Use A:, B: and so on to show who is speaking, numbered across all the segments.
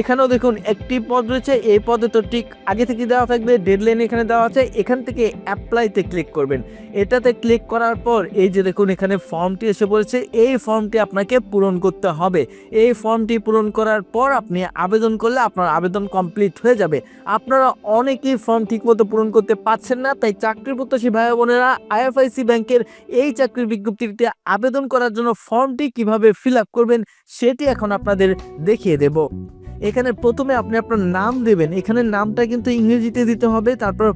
A: এখানেও দেখুন একটি পদ রয়েছে, এই পদে তো ঠিক আগে থেকে দেওয়া থাকবে ডেডলাইন এখানে দেওয়া আছে, এখান থেকে অ্যাপ্লাইতে ক্লিক করবেন। এটাতে ক্লিক করার পর এই যে দেখুন এখানে ফর্মটি এসে পড়েছে, এই ফর্মটি আপনাকে পূরণ করতে হবে। এই ফর্মটি পূরণ করার পর আপনি আবেদন করলে আপনার আবেদন কমপ্লিট হয়ে যাবে। আপনারা অনেকেই ফর্ম ঠিকমতো পূরণ করতে পারছেন না, তাই চাকরি প্রত্যাশী ভাই বোনেরা আইএফআইসি ব্যাংকের এই চাকরির বিজ্ঞপ্তিতে আবেদন করার জন্য ফর্মটি কীভাবে ফিল করবেন, সেটি এখন আপনাদের দেখিয়ে দেব। এখানে প্রথমে আপনি আপনার নাম দেবেন। এখানে নামটা কিন্তু ইংরেজিতে দিতে হবে তারপর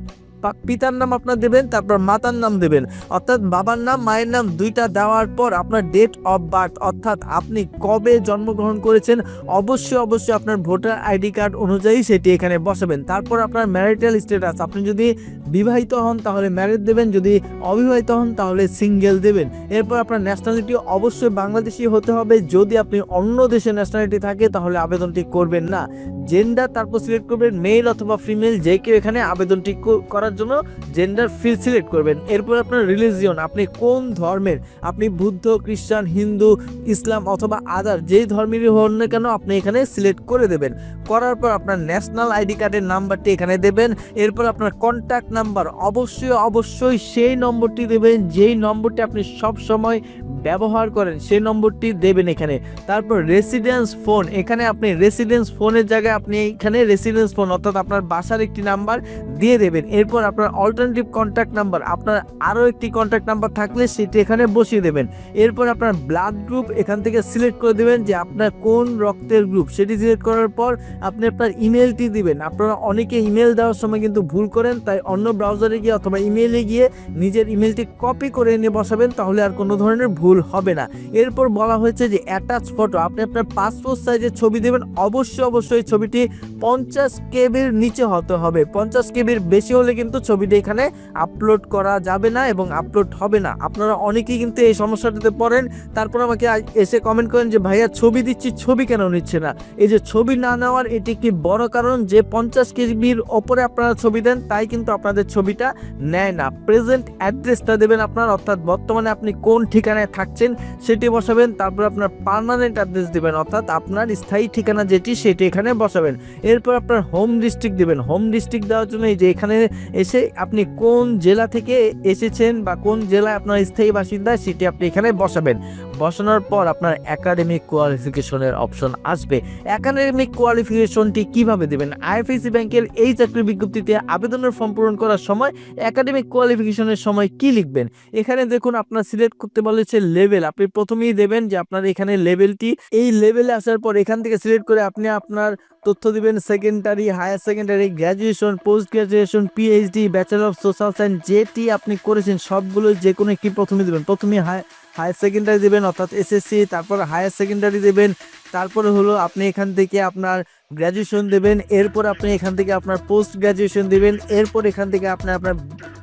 A: পিতার নাম আপনার দেবেন, তারপর মাতার নাম দেবেন। অর্থাৎ বাবার নাম, মায়ের নাম দুইটা দেওয়ার পর আপনার ডেট অফ বার্থ অর্থাৎ আপনি কবে জন্মগ্রহণ করেছেন, অবশ্যই অবশ্যই আপনার ভোটার আইডি কার্ড অনুযায়ী সেটি এখানে বসাবেন। তারপর আপনার ম্যারিটাল স্ট্যাটাস আপনি যদি বিবাহিত হন, তাহলে ম্যারেজ দেবেন, যদি অবিবাহিত হন, তাহলে সিঙ্গেল দেবেন। এরপর আপনার ন্যাশনালিটি অবশ্যই বাংলাদেশি হতে হবে। যদি আপনি অন্য দেশের ন্যাশনালিটি থাকে, তাহলে আবেদনটি করবেন না। জেন্ডার তারপর সিলেক্ট করবেন মেল অথবা ফিমেল যে কেউ এখানে আবেদনটি কো- করার জন্য জেন্ডার ফিল সিলেক্ট করবেন। এরপর আপনার রিলিজিয়ন আপনি কোন ধর্মের? আপনি বুদ্ধ, খ্রিস্টান, হিন্দু, ইসলাম অথবা আদার যেই ধর্মেরই হন না কেন আপনি এখানে সিলেক্ট করে দেবেন। করার পর আপনার ন্যাশনাল আইডি কার্ডের নাম্বারটি এখানে দেবেন। এরপর আপনার কন্ট্যাক্ট নাম্বার অবশ্যই অবশ্যই সেই নম্বরটি দেবেন, যেই নম্বরটি আপনি সব সময় ব্যবহার করেন, সেই নম্বরটি দেবেন এখানে। তারপর রেসিডেন্স ফোন এখানে আপনি রেসিডেন্স ফোনের জায়গায় আপনি এখানে রেসিডেন্স ফোন অর্থাৎ আপনার বাসার একটি নাম্বার দিয়ে দেবেন। এরপর আপনার অল্টারনেটিভ কন্ট্যাক্ট নাম্বার আপনার আরও একটি কন্ট্যাক্ট নাম্বার থাকলে সেটি এখানে বসিয়ে দেবেন। এরপর আপনার ব্লাড গ্রুপ এখান থেকে সিলেক্ট করে দেবেন যে আপনার কোন রক্তের গ্রুপ সেটি সিলেক্ট করার পর আপনি আপনার ইমেলটি দিবেন। আপনারা অনেকে ইমেল দেওয়ার সময় কিন্তু ভুল করেন, তাই অন্য ব্রাউজারে গিয়ে অথবা ইমেলে গিয়ে নিজের ইমেলটি কপি করে এনে বসাবেন, তাহলে আর কোনো ধরনের ভুল হবে না। এরপর বলা হয়েছে যে অ্যাটাচ ফটো আপনি আপনার পাসপোর্ট সাইজের ছবি দেবেন, অবশ্যই অবশ্যই ছবিটি পঞ্চাশ কেবির নিচে হতে হবে। পঞ্চাশ কেবির বেশি হলে কিন্তু ছবিটি এখানে আপলোড করা যাবে না এবং আপলোড হবে না। আপনারা অনেকেই কিন্তু এই সমস্যাটাতে পড়েন, তারপর আমাকে এসে কমেন্ট করেন যে, ভাইয়া, ছবি দিচ্ছি, ছবি কেন নিচ্ছে না? এই যে, ছবি না নেওয়ার এটি একটি বড় কারণ যে, পঞ্চাশ কেবির ওপরে আপনারা ছবি দেন, তাই কিন্তু আপনাদের ছবিটা নেয় না। প্রেজেন্ট অ্যাড্রেসটা দেবেন আপনার, অর্থাৎ বর্তমানে আপনি কোন ঠিকানায় থাকছেন সেটি বসাবেন, তারপর আপনার পার্মানেন্ট অ্যাড্রেস দেবেন, অর্থাৎ আপনার স্থায়ী ঠিকানা যেটি, সেটি এখানে বসাবেন। এরপর আপনার হোম ডিস্ট্রিক্ট দেবেন। হোম ডিস্ট্রিক্ট দেওয়ার জন্য এই যে, এখানে এসে আপনি কোন জেলা থেকে এসেছেন বা কোন জেলায় আপনার স্থায়ী বাসিন্দা, সেটি আপনি এখানে বসাবেন। বসানোর পর আপনার একাডেমিক কোয়ালিফিকেশনের অপশন আসবে। একাডেমিক কোয়ালিফিকেশনটি কীভাবে দেবেন? আইএফএসি ব্যাংকের এই চাকরি বিজ্ঞপ্তিতে আবেদনের ফর্ম পূরণ করার সময় একাডেমিক কোয়ালিফিকেশনের সময় কি লিখবেন? এখানে দেখুন, আপনার সিলেক্ট করতে বলেছে লেভেল আপনি প্রথমেই দেবেন যে আপনার এখানে লেভেলটি এই লেভেলে আসার পর এখান থেকে সিলেক্ট করে আপনি আপনার তথ্য দিবেন। Secondary higher secondary graduation post graduation PhD bachelor of social science যেটি আপনি করেছেন সবগুলো যে কোনো একটি প্রথমে দেবেন। প্রথমে হাই হায়ার সেকেন্ডারি দেবেন, অর্থাৎ এসএসসি তারপর হায়ার সেকেন্ডারি দেবেন তারপরে হলো আপনি এখান থেকে আপনার গ্র্যাজুয়েশন দেবেন, এরপর আপনি এখান থেকে আপনার পোস্ট গ্র্যাজুয়েশন দেবেন, এরপর এখান থেকে আপনি আপনার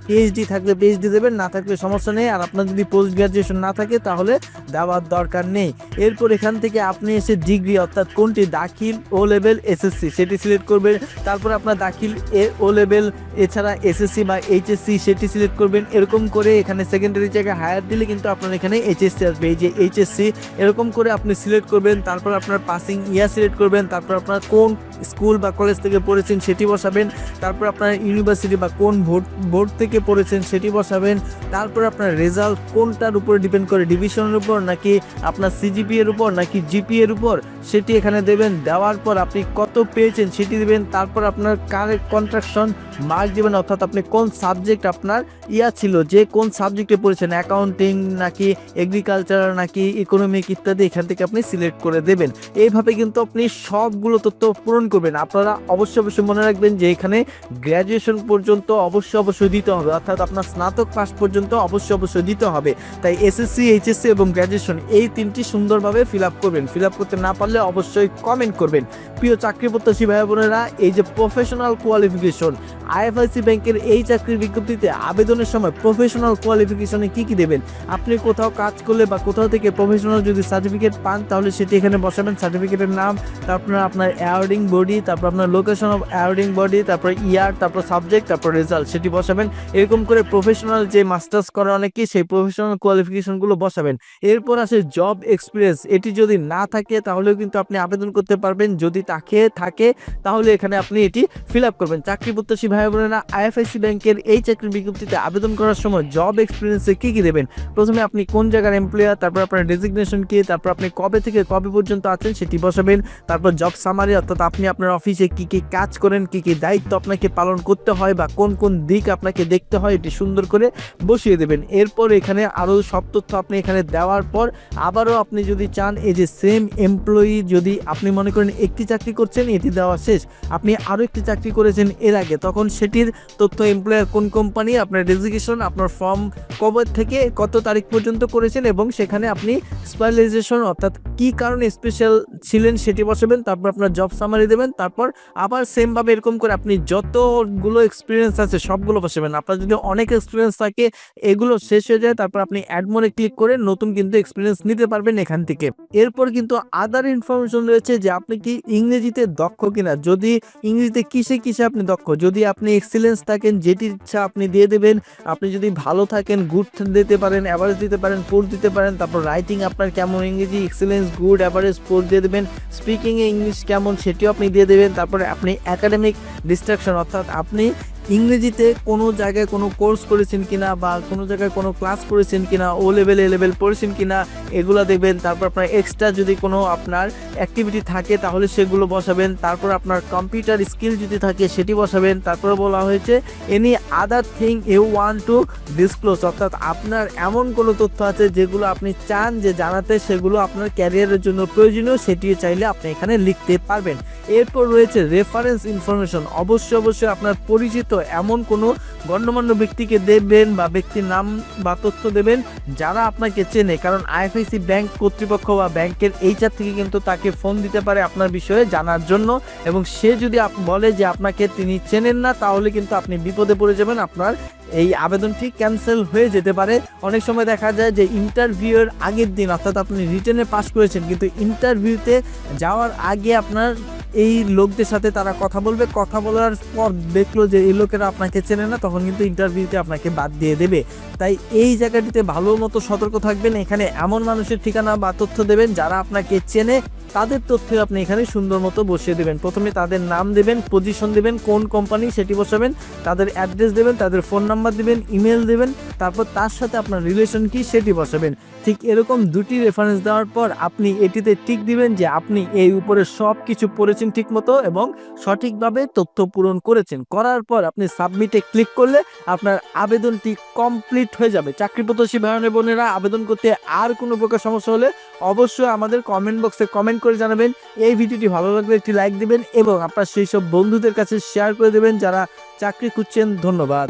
A: পিএইচডি থাকলে পিএইচডি দেবেন, না থাকলে সমস্যা নেই। আর আপনার যদি পোস্ট গ্র্যাজুয়েশন না থাকে তাহলে দেওয়ার দরকার নেই। এরপর এখান থেকে আপনি এসে ডিগ্রি অর্থাৎ কোনটি? দাখিল ও লেভেল এসএসসি সেটি সিলেক্ট করবেন। তারপর আপনার দাখিল এ ও লেভেল এছাড়া এসএসসি বা এইচএসসি সেটি সিলেক্ট করবেন। এরকম করে এখানে সেকেন্ডারি জায়গায় হায়ার দিলে কিন্তু আপনার এখানে এইচএসসি আসবে। এই যে এইচএসসি এরকম করে আপনি সিলেক্ট করবেন। তারপর আপনার পাসিং ইয়ার সিলেক্ট করবেন, তারপর আপনার কোন স্কুল বা কলেজ থেকে পড়েছেন সেটি বসাবেন, তারপর আপনার ইউনিভার্সিটি বা কোন বোর্ড বোর্ড থেকে পড়েছেন সেটি বসাবেন, তারপর আপনার রেজাল্ট কোনটার উপরে ডিপেন্ড করে ডিভিশনের উপর নাকি আপনার সিজিপি এর উপর নাকি জিপি এর উপর, সেটি এখানে দেবেন, দেওয়ার পর আপনি কত পেয়েছেন সেটি দেবেন, তারপর আপনার কারেক্ট কন্ট্রাকশন মার্ক দেবেন, অর্থাৎ আপনি কোন সাবজেক্ট আপনার ইয়া ছিল, যে কোন সাবজেক্টে পড়েছেন অ্যাকাউন্টিং নাকি এগ্রিকালচার নাকি ইকোনমিক ইত্যাদি, এখান থেকে আপনি সিলেক্ট করে দেবেন। এইভাবে কিন্তু আপনি সবগুলো তথ্য পূরণ করবেন। আপনারা অবশ্যই অবশ্যই মনে রাখবেন যে এখানে গ্র্যাজুয়েশন পর্যন্ত অবশ্যই অবশ্যই দিতে হবে। অর্থাৎ আপনার স্নাতক পাস পর্যন্ত অবশ্যই অবশ্যই দিতে হবে। তাই এসএসসি এইচএসসি এবং গ্র্যাজুয়েশন এই তিনটি সুন্দরভাবে ফিল আপ করবেন। ফিল আপ করতে না পারলে অবশ্যই কমেন্ট করবেন। প্রিয় চাকরি প্রত্যাশী ভাই বোনেরা, এই যে প্রফেশনাল কোয়ালিফিকেশন আইএফআইসি ব্যাংকের এই চাকরির বিজ্ঞপ্তিতে আবেদনের সময় প্রফেশনাল কোয়ালিফিকেশনে কি কি দেবেন? আপনি কোথাও কাজ করলে বা কোথাও থেকে প্রফেশনাল যদি সার্টিফিকেট পান, তাহলে সেটি এখানে বসাবেন সার্টিফিকেটের নাম, তারপর আপনার অ্যাওয়ার্ডিং বডি তারপর আপনার লোকেশন অফ অ্যাওয়ার্ডিং বডি তারপর ইয়ার তারপর সাবজেক্ট তারপর রেজাল্ট সেটি বসাবেন। এরকম করে প্রফেশনাল যে মাস্টার্স করে অনেকে, সেই প্রফেশনাল কোয়ালিফিকেশনগুলো বসাবেন। এরপর আসে জব এক্সপিরিয়েন্স এটি যদি না থাকে, তাহলেও কিন্তু আপনি আবেদন করতে পারবেন। যদি তাকে থাকে, তাহলে এখানে আপনি এটি ফিল আপ করবেন। চাকরি প্রত্যাশী ভাই বোনেরা, আইএফআইসি ব্যাংকের এই চাকরির বিজ্ঞপ্তিতে আবেদন করার সময় জব এক্সপিরিয়েন্সে কী কী দেবেন? প্রথমে আপনি কোন জায়গার এমপ্লয়ার তারপর আপনার ডেজিগনেশন কী, তারপর আপনি কবে থেকে কবে পর্যন্ত আছেন সেটি বসাবেন তারপর জব সামারি অর্থাৎ আপনি আপনার অফিসে কি কি কাজ করেন, কি কি দায়িত্ব আপনাকে পালন করতে হয় বা কোন কোন দিক আপনাকে দেখতে হয়, এটি সুন্দর করে বসিয়ে দেবেন। এরপর এখানে আরও সব তথ্য আপনি এখানে দেওয়ার পর আবারও আপনি যদি চান, এই যে সেম এমপ্লয়ি যদি আপনি মনে করেন একটি চাকরি করছেন, এটি দেওয়া শেষ। আপনি আরও একটি চাকরি করেছেন এর আগে, তখন সেটির তথ্য এমপ্লয়ার কোন কোম্পানি আপনার ডেজিগেশন আপনার ফর্ম কবে থেকে কত তারিখ পর্যন্ত করেছেন এবং সেখানে আপনি স্পেশালাইজেশন অর্থাৎ কী কারণে স্পেশাল ছিলেন, সেটি বসাবেন, তারপর আপনার জব সামারি দেবেন, তারপর আবার সেমভাবে এরকম করে আপনি যতগুলো এক্সপিরিয়েন্স আছে, সবগুলো বসাবেন। আপনার যদি অনেক এক্সপিরিয়েন্স থাকে, এগুলো শেষ হয়ে যায়, তারপর আপনি অ্যাডমোরে ক্লিক করে নতুন কিন্তু এক্সপিরিয়েন্স নিতে পারবেন এখান থেকে। এরপর কিন্তু আদার ইনফরমেশন রয়েছে যে আপনি কি ইংরেজিতে দক্ষ কিনা। যদি ইংরেজিতে কিসে কিসে আপনি দক্ষ? যদি আপনি এক্সিলেন্স থাকেন যেটি ইচ্ছা আপনি দিয়ে দেবেন, আপনি যদি ভালো থাকেন গুড দিতে পারেন অ্যাভারেজ দিতে পারেন পোর দিতে পারেন, তারপর রাইটিং আপনার কেমন ইংরেজি এক্সিলেন্স গুড অ্যাভারেজ পোর দিয়ে দেবেন। স্পিকিংয়ে ইংলিশ কেমন সেটিও আপনি দিয়ে দেবেন। তারপরে আপনি অ্যাকাডেমিক ডিস্ট্রাকশন অর্থাৎ আপনি ইংরেজিতে কোনো জায়গায় কোনো কোর্স করেছেন কিনা বা কোনো জায়গায় কোনো ক্লাস করেছেন কিনা ও লেভেল এ লেভেল পড়েছেন কিনা, এগুলো দেখবেন। তারপর আপনার এক্সট্রা যদি কোনো আপনার অ্যাক্টিভিটি থাকে, তাহলে সেগুলো বসাবেন। তারপর আপনার কম্পিউটার স্কিল যদি থাকে, সেটি বসাবেন। তারপরে বলা হয়েছে any other thing you want to disclose অর্থাৎ আপনার এমন কোনো তথ্য আছে যেগুলো আপনি চান যে জানাতে, সেগুলো আপনার ক্যারিয়ারের জন্য প্রয়োজনীয়, সেটিও চাইলে আপনি এখানে লিখতে পারবেন। এরপর রয়েছে রেফারেন্স ইনফরমেশন অবশ্যই অবশ্যই আপনার পরিচিত এমন কোনো গণ্যমান্য ব্যক্তিকে দেবেন বা ব্যক্তির নাম বা তথ্য দেবেন যারা আপনাকে চেনে। কারণ আইএফআইসি ব্যাংক কর্তৃপক্ষ বা ব্যাংকের এইচআর থেকে কিন্তু তাকে ফোন দিতে পারে আপনার বিষয়ে জানার জন্য এবং সে যদি বলে যে আপনাকে তিনি চেনেন না, তাহলে কিন্তু আপনি বিপদে পড়ে যাবেন। আপনার এই আবেদনটি ক্যান্সেল হয়ে যেতে পারে। অনেক সময় দেখা যায় যে ইন্টারভিউয়ের আগের দিন, অর্থাৎ আপনি রিটেনে পাস করেছেন, কিন্তু ইন্টারভিউতে যাওয়ার আগে আপনার এই লোকদের সাথে তারা কথা বলবে। কথা বলার পর দেখল যে এই লোকেরা আপনাকে চেনে না, তখন কিন্তু ইন্টারভিউতে আপনাকে বাদ দিয়ে দেবে। তাই এই জায়গাটিতে ভালো মতো সতর্ক থাকবেন। এখানে এমন মানুষের ঠিকানা বা তথ্য দেবেন যারা আপনাকে চেনে। তাদের তথ্য আপনি এখানে সুন্দর মতো বসিয়ে দেবেন। প্রথমে তাদের নাম দেবেন পজিশন দেবেন, কোন কোম্পানি সেটি বসাবেন, তাদের অ্যাড্রেস দেবেন, তাদের ফোন নাম্বার দেবেন ইমেল দেবেন, তারপর তার সাথে আপনার রিলেশন কি, সেটি বসাবেন। ঠিক এরকম দুটি রেফারেন্স দেওয়ার পর আপনি এটিতে টিক দিবেন যে আপনি এই উপরে সব কিছু পড়েছেন ঠিক মতো এবং সঠিকভাবে তথ্য পূরণ করেছেন। করার পর আপনি সাবমিটে ক্লিক করলে আপনার আবেদনটি কমপ্লিট হয়ে যাবে। চাকরি প্রত্যাশী ভাই বোনেরা, আবেদন করতে আর কোনো প্রকার সমস্যা হলে অবশ্যই আমাদের কমেন্ট বক্সে কমেন্ট করে জানাবেন। এই ভিডিওটি ভালো লাগলে একটি লাইক দেবেন এবং আপনার সেই সব বন্ধুদের কাছে শেয়ার করে দেবেন যারা চাকরি খুঁজছেন। ধন্যবাদ।